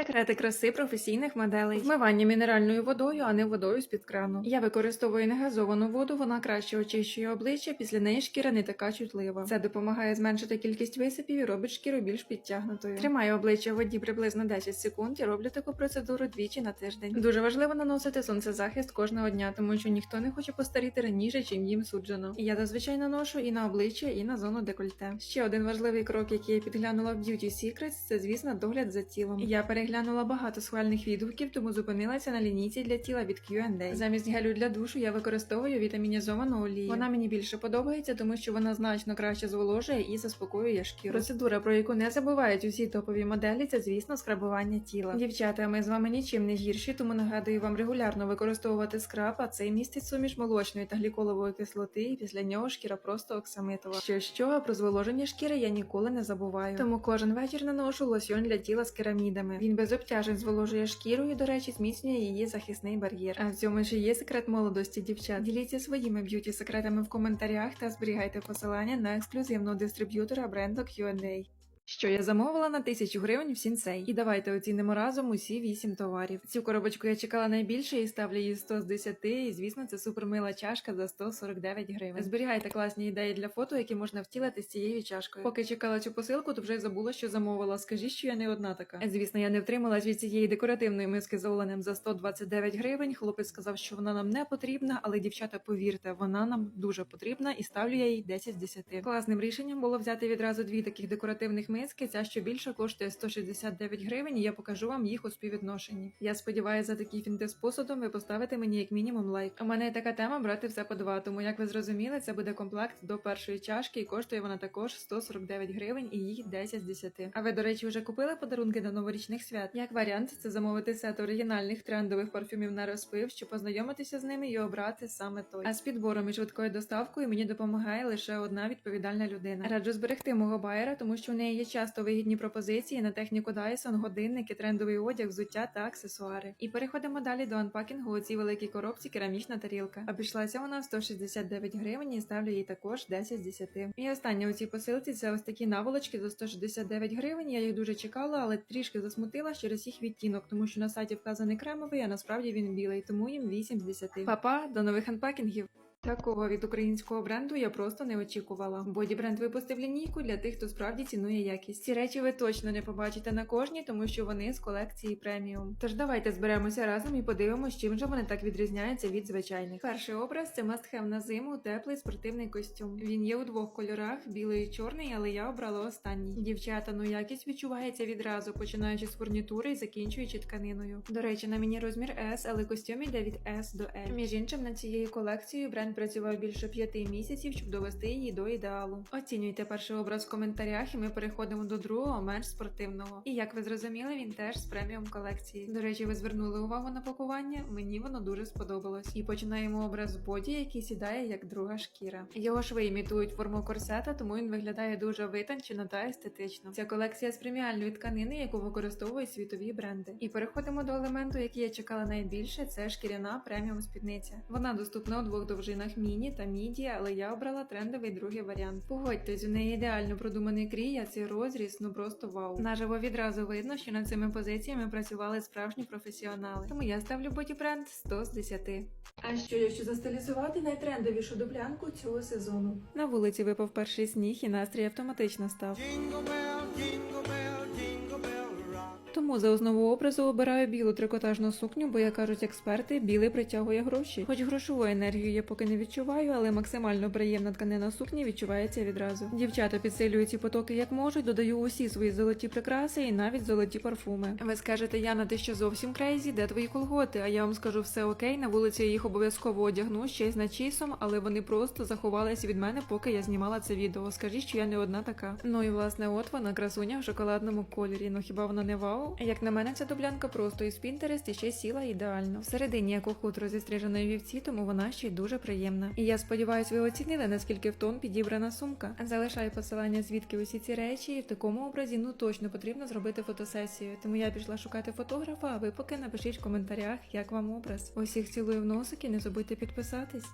Секрети краси професійних моделей. Вмивання мінеральною водою, а не водою з-під крану. Я використовую негазовану воду, вона краще очищує обличчя, після неї шкіра не така чутлива. Це допомагає зменшити кількість висипів і робить шкіру більш підтягнутою. Тримаю обличчя в воді приблизно 10 секунд і роблю таку процедуру двічі на тиждень. Дуже важливо наносити сонцезахист кожного дня, тому що ніхто не хоче постаріти раніше, чим їм суджено. І я зазвичай наношу і на обличчя, і на зону декольте. Ще один важливий крок, який я підглянула в Beauty Secrets, це звісно догляд за тілом. Я переглянула багато схвальних відгуків, тому зупинилася на лінійці для тіла від Q&A. Замість гелю для душу я використовую вітамінізовану олію. Вона мені більше подобається, тому що вона значно краще зволожує і заспокоює шкіру. Процедура, про яку не забувають усі топові моделі, це звісно скрабування тіла. Дівчата, ми з вами нічим не гірші, тому нагадую вам регулярно використовувати скраб, а цей містить суміш молочної та гліколової кислоти, і після нього шкіра просто оксамитова. Що що, про зволоження шкіри я ніколи не забуваю. Тому кожен вечір наношу лосьон для тіла з керамідами. Без обтяжень зволожує шкіру і, до речі, зміцнює її захисний бар'єр. А в цьому ж є секрет молодості дівчат. Діліться своїми б'юті секретами в коментарях та зберігайте посилання на ексклюзивного дистриб'ютора бренду Q&A. Що я замовила на тисячу гривень в сінцей. І давайте оцінимо разом усі вісім товарів. Цю коробочку я чекала найбільше і ставлю її 100 з 10, і звісно, це супермила чашка за 149 гривень. Зберігайте класні ідеї для фото, які можна втілити з цією чашкою. Поки чекала цю посилку, то вже забула, що замовила. Скажіть, що я не одна така. Звісно, я не втрималась від цієї декоративної миски з оленем за 129 гривень. Хлопець сказав, що вона нам не потрібна, але дівчата, повірте, вона нам дуже потрібна, і ставлю я їй 10 з 10. Класним рішенням було взяти відразу дві таких декоративних миски. Ця що більше коштує 169 гривень, і я покажу вам їх у співвідношенні. Я сподіваюся, за такі фінти з посудом ви поставите мені як мінімум лайк. У мене є така тема брати все по два. Тому як ви зрозуміли, це буде комплект до першої чашки, і коштує вона також 149 гривень і їх 10 з 10. А ви, до речі, вже купили подарунки до новорічних свят? Як варіант, це замовити сет оригінальних трендових парфюмів на розпив, щоб познайомитися з ними і обрати саме той. А з підбором і швидкою доставкою мені допомагає лише одна відповідальна людина. Раджу зберегти мого байера, тому що в неї є часто вигідні пропозиції на техніку Dyson, годинники, трендовий одяг, взуття та аксесуари. І переходимо далі до анпакінгу у цій великій коробці керамічна тарілка. Обійшлася вона в 169 гривень і ставлю їй також 10 з 10. І останнє у цій посилці це ось такі наволочки за 169 гривень. Я їх дуже чекала, але трішки засмутила через їх відтінок, тому що на сайті вказаний кремовий, а насправді він білий, тому їм 8 з 10. Па-па, до нових анпакінгів! Такого від українського бренду я просто не очікувала. Боді бренд випустив лінійку для тих, хто справді цінує якість. Ці речі ви точно не побачите на кожній, тому що вони з колекції преміум. Тож давайте зберемося разом і подивимося, чим же вони так відрізняються від звичайних. Перший образ це мастхев на зиму, теплий спортивний костюм. Він є у двох кольорах: білий і чорний, але я обрала останній. Дівчата, ну якість відчувається відразу, починаючи з фурнітури і закінчуючи тканиною. До речі, на мені розмір S, але костюм йде від S до L. Між іншим, над цією колекцією бренд працював більше п'яти місяців, щоб довести її до ідеалу. Оцінюйте перший образ в коментарях, і ми переходимо до другого, менш спортивного. І як ви зрозуміли, він теж з преміум колекції. До речі, ви звернули увагу на пакування. Мені воно дуже сподобалось. І починаємо образ боді, який сідає як друга шкіра. Його шви імітують форму корсета, тому він виглядає дуже витончено та естетично. Ця колекція з преміальної тканини, яку використовують світові бренди. І переходимо до елементу, який я чекала найбільше. Це шкіряна преміум спідниця. Вона доступна у двох довжинах міні та міді, але я обрала трендовий другий варіант. Погодьтесь, у неї ідеально продуманий крій, а цей розріз ну просто вау. Наживо відразу видно, що над цими позиціями працювали справжні професіонали. Тому я ставлю боді бренд 100 з 10. А що якщо застилізувати найтрендовішу дублянку цього сезону? На вулиці випав перший сніг, і настрій автоматично став. Jingle bell, jingle bell, jingle bell rock. Тому за основу образу обираю білу трикотажну сукню, бо як кажуть експерти, білий притягує гроші. Хоч грошову енергію я поки не відчуваю, але максимально приємна тканина сукні відчувається відразу. Дівчата підсилюють ці потоки як можуть, додаю усі свої золоті прикраси і навіть золоті парфуми. Ви скажете, Яна, ти що зовсім крейзі? Де твої колготи? А я вам скажу все окей. На вулиці я їх обов'язково одягну ще й з начісом, але вони просто заховалися від мене, поки я знімала це відео. Скажіть, що я не одна така. Ну і власне, от вона красуня в шоколадному кольорі. Ну хіба вона не вау? Як на мене, ця дублянка просто із Pinterest і ще сіла ідеально. Всередині як у хутро зі стриженої вівці, тому вона ще й дуже приємна. І я сподіваюся, ви оцінили, наскільки в тон підібрана сумка. Залишаю посилання, звідки усі ці речі, і в такому образі ну точно потрібно зробити фотосесію. Тому я пішла шукати фотографа, а ви поки напишіть в коментарях, як вам образ. Усіх цілую в носик і не забудьте підписатись.